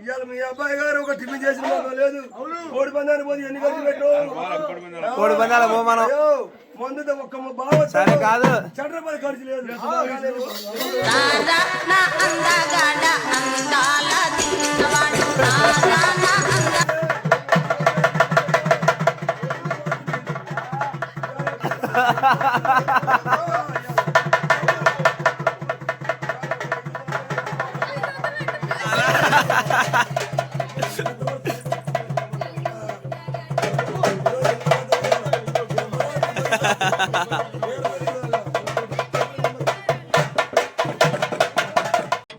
ఇవాళ మీ అబ్బాయి గారు ఒక టిఫిన్ చేసిన లేదు కోడి పందాన్ని పోతే ఎన్ని ఖర్చు పెట్టు కోడి పందాల ఒక్క బావ సరే కాదు చట్రపది ఖర్చు లేదు రారా నా అందగాడ అందాల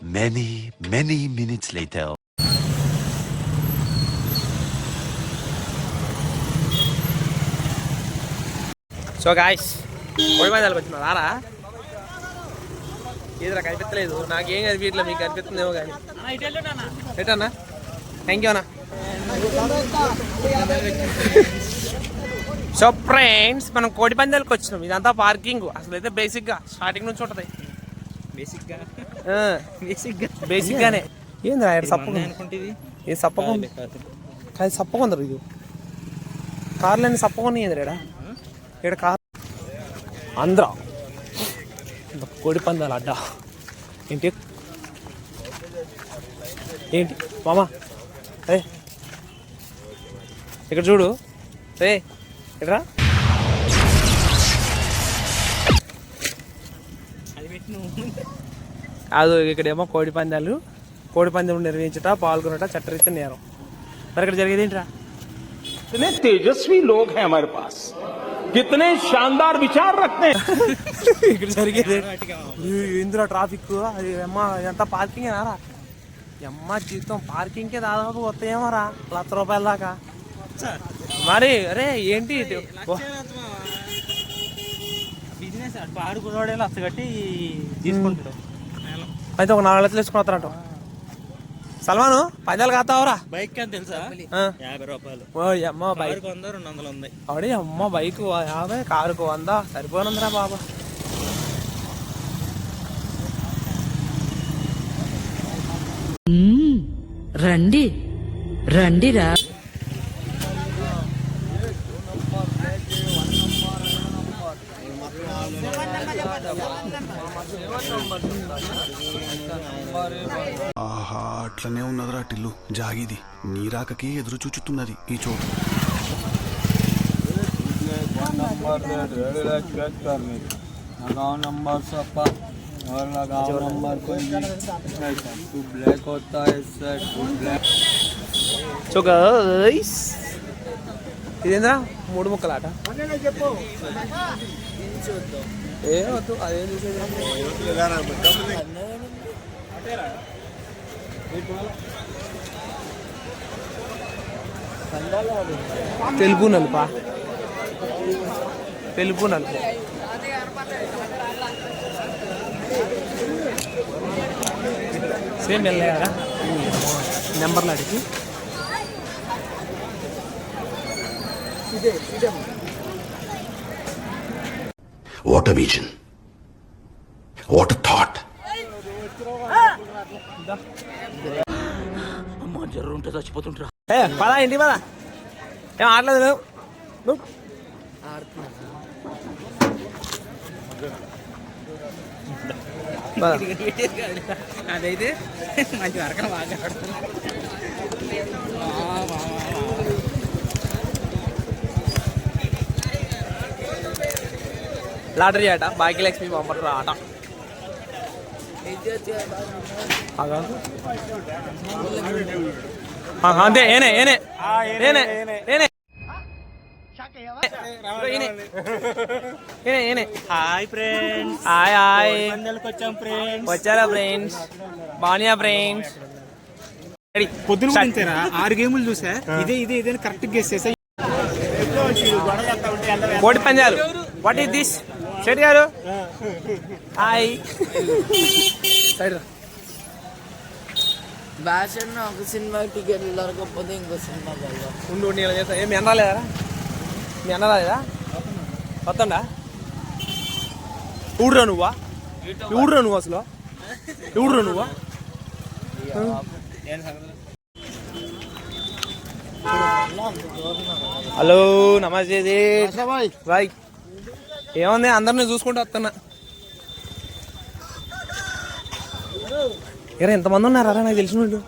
Many, many minutes later. So guys కోడి పందాలకు వచ్చిన రారా? ఏదిరా కనిపించలేదు. నాకేం కనిపించలేదు మీకు కనిపిస్తుందేమో కానీ. ఎటన్నా థ్యాంక్ యూ అన్న. సో ఫ్రెండ్స్ మనం కోడి పందాలకు వచ్చినాం. ఇదంతా పార్కింగ్ అసలు అయితే బేసిక్గా స్టార్టింగ్ నుంచి ఉంటుంది. బేసిక్గా ఆ, బేసిక్గా బేసిక్గానే ఏందిరా ఇక్కడ సప్పగా అనుకుంటుంది ఏ సప్పగా ఉంది? కాదు సప్పగా ఉందరు ఇది. కార్లన్నీ సప్పగా ఉన్నాయి ఏందిరా ఇక్కడ కార్ ఆంధ్ర. కోడి పందాలు అడ్డా. ఏంటి? ఏంటి? మామా. రే. ఇక్కడ చూడు. రే. ఇక్కడ కాదు ఇక్కడేమో కోడి పందాలు కోడి పందెం నిర్వహించుట పాల్గొనట చట్టరీత్యా నేరం మరి ఇక్కడ జరిగేది ఏంట్రా कितने तेजस्वी लोग हैं हमारे पास कितने शानदार विचार रखते हैं ఇక్కడ జరిగేది ఇందులో ట్రాఫిక్ అది అమ్మ ఎంత పార్కింగ్ రా అమ్మ జీతం పార్కింగ్కే దాదాపు వస్తాయేమోరా లక్ష రూపాయల దాకా మరి అరే ఏంటి బిజినెస్ పాడుకున్నాడే లచ్చ కట్టి తీసుకుంటాడు. అయితే ఒక నాలుగు లక్షలు వేసుకుని వస్తారంట సల్మాను పందాలు కాస్తావురా బైక్ అని తెలుసా. యాభై రూపాయలు. ఓ అమ్మ బైక్ బైక్ వంద రెండు వందలు ఉంది. అడే అమ్మ బైక్ యాభై కారుకు వంద సరిపోనుందిరా బాబా. రండి రండిరా. ఆహా అట్లనే ఉన్నదిరా టిల్లు జాగిది నీరాకకి ఎదురు చూచుతున్నది ఈ చోటు लगाओ नंबर सपा और लगाओ नंबर कोई भी टू ब्लैक होता है sir two black so guys ఇదేంద్రా మూడు ముక్కల ఆట ఏ వద్దు అదేం చూసేది తెలుపు నలుపా తెలుపు నలుపు సేమ్ వెళ్ళాయి కదా నెంబర్లు అడిగి What a vision. What a thought. అమ్మ జర్రు ఉంటే చచ్చిపోతుంటారా ఏ పదా ఇంటి పదా. ఏం ఆడలేదు నువ్వు. అదైతే మంచి వరకం బాగా లాటరీ ఆట భాగ్యలక్ష్మి బొమ్మట ఆట. ఆగా. ఆహా, అంతే ఏనే ఏనే ఏనే ఏనే. Hi friends. Hi hi. పందాలకు వచ్చాం ఫ్రెండ్స్. వచ్చారా ఫ్రెండ్స్? బానియా ఫ్రెండ్స్? పొద్దున ఆరు గేములు చూసా? ఇదే ఇదే ఇదే కరెక్ట్ గెస్ చేసా. కోడి పందాలు వాట్ ఈస్ దిస్ షెట్ గారు. హాయ్ సైడ్. భాషణ ఒక సినిమా టికెట్ దొరకకపోతే ఇంకో వెళ్దాం ఉండు ఉండు ఇలా చేస్తా. ఏం మీ అన్న రాలేదా? మీ అన్న రాలేదా? వస్తుండా? ఊడురా నువ్వా? ఎవడురా నువ్వు అసలు? ఎవడురా నువ్వు? హలో నమస్తే జీ. బాయ్. ఏముంది అందరిని చూసుకుంటూ వస్తున్నా. ఎరా ఎంతమంది ఉన్నారా? నాకు తెలిసిన వాళ్ళు.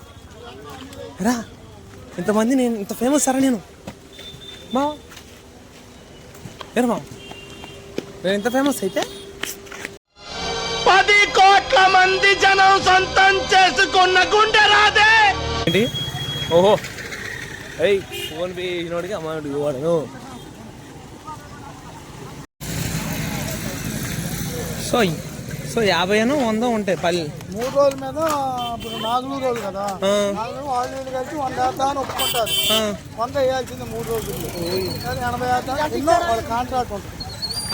రా ఇంతమంది నేను ఇంత ఫేమస్ సారా నేను? మా? ఎరా మా? నేను ఇంత ఫేమస్ అయితే? పది కోట్ల మంది జనం సొంతం చేసుకున్న గుండె రాదే! ఏంటి? ఓహో. ఏయ్ ఫోన్ పే ఇచ్చినోడికి అమౌంట్ ఇవ్వడను సో సో యాభై అను వంద ఉంటాయి పల్లి మూడు రోజుల మీద ఇప్పుడు నాలుగు రోజులు కదా. నాలుగు వాళ్ళు వీళ్ళు కలిసి వంద వేద్దాం అని ఒప్పుకుంటారు. వంద వేయాల్సింది మూడు రోజులు. కానీ ఎనభై ఎన్నో వాళ్ళ కాంట్రాక్ట్ ఉంటుంది.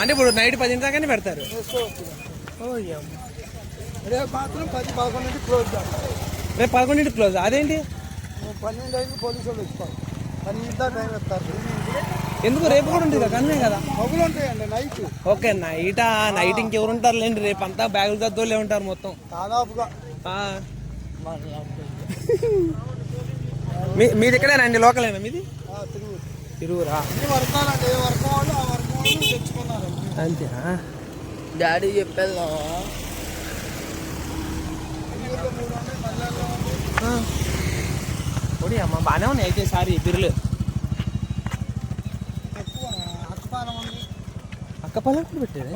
అంటే ఇప్పుడు నైట్ పది దాకానే పెడతారు. రేపు మాత్రం పది పదకొండింటికి క్లోజ్ చేస్తారు. రేపు పదకొండింటి క్లోజ్. అదేంటి? పన్నెండు ఐదుకి పోలీసు వాళ్ళు ఎందుకు? రేపు కూడా ఉంటుంది? కన్నే కదా? పగులు ఉంటాయండి నైట్ ఓకే నైట్ నైట్ ఇంకెవరు ఉంటారు లేండి రేపు అంతా బ్యాగులు దద్దోళ్ళే ఉంటారు మొత్తం. దాదాపుగా. ఆ. మీ మీది ఇక్కడేనండి లోకలేనా మీది? తిరుగురా అంతేనా? డాడీ చెప్పేద్దామా మూడు ఒడి అమ్మ బాగానే ఉన్నాయి. అయితే సారి బిర్లు. అక్కపాలం కూడా పెట్టారు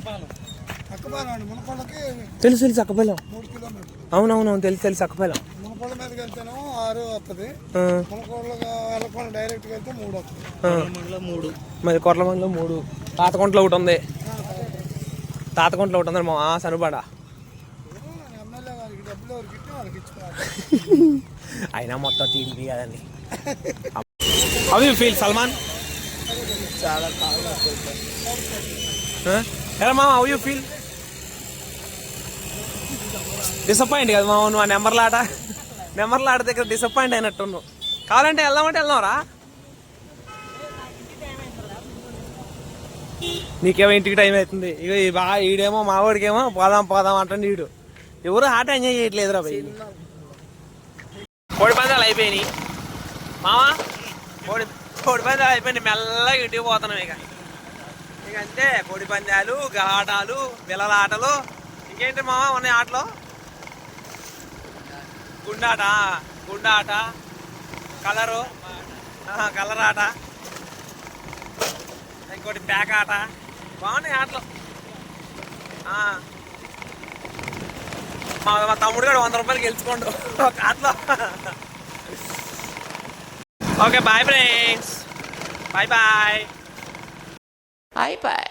తెలుసు తెలుసు అక్కపాలెం. మూడు కిలోమీటర్లు అవునవును తెలుసు తెలుసు అక్కపాలెం. మీదకి వెళ్తేనేమో ఆరు వస్తుంది వెళ్ళకుండా డైరెక్ట్గా వెళ్తే మూడు వస్తుంది ఆ. మరి కొర్లమండలో మూడు. తాతకొంటలో ఒకటి ఉంది. తాతకొంటలో ఒకటి ఉంది మా సనుబాడ ఎమ్మెల్యే గారికి డబ్బులు ఎవరికి ఇస్తే వాళ్ళకి ఇచ్చుకోవాలి. అయినా మొత్తం టీడీపీ కదండి. అవి ఫీల్ సల్మాన్ చాలా ఎలా మా హౌ యూ ఫీల్ డిసప్పాయింట్ కదా మా నువ్వు ఆ నెంబర్ల ఆట నెంబర్ల ఆట దగ్గర డిసప్పాయింట్ అయినట్టు నువ్వు కావాలంటే వెళ్దామంటే వెళ్దాంరా? నీకేమో ఇంటికి టైం అవుతుంది. ఇక ఈ బా ఈడేమో మా వాడికేమో పోదాం పోదాం అంటాడు ఈడు. ఎవరు ఆట ఎంజాయ్ చేయట్లేదురా భయ్ పందాలు అయిపోయినాయి. మావా? కోడి కోడి పందాలు అయిపోయినాయి. మెల్లగా ఇంటికి పోతున్నాం ఇక. ఇక అంతే కోడి పందాలు గలాటాలు పిల్లల ఆటలు ఇంకేంటి మావా ఉన్నాయి ఆటలు? గుండాట గుండాట. కలరు. కలర్ ఆట. ఇంకోటి ప్యాక్ ఆట. బాగున్నాయి ఆటలు. మా మా తమ్ముడు కూడా వంద రూపాయలు గెలుచుకోండు. ఒక ఆటలో. Okay bye friends bye bye అయిపోయి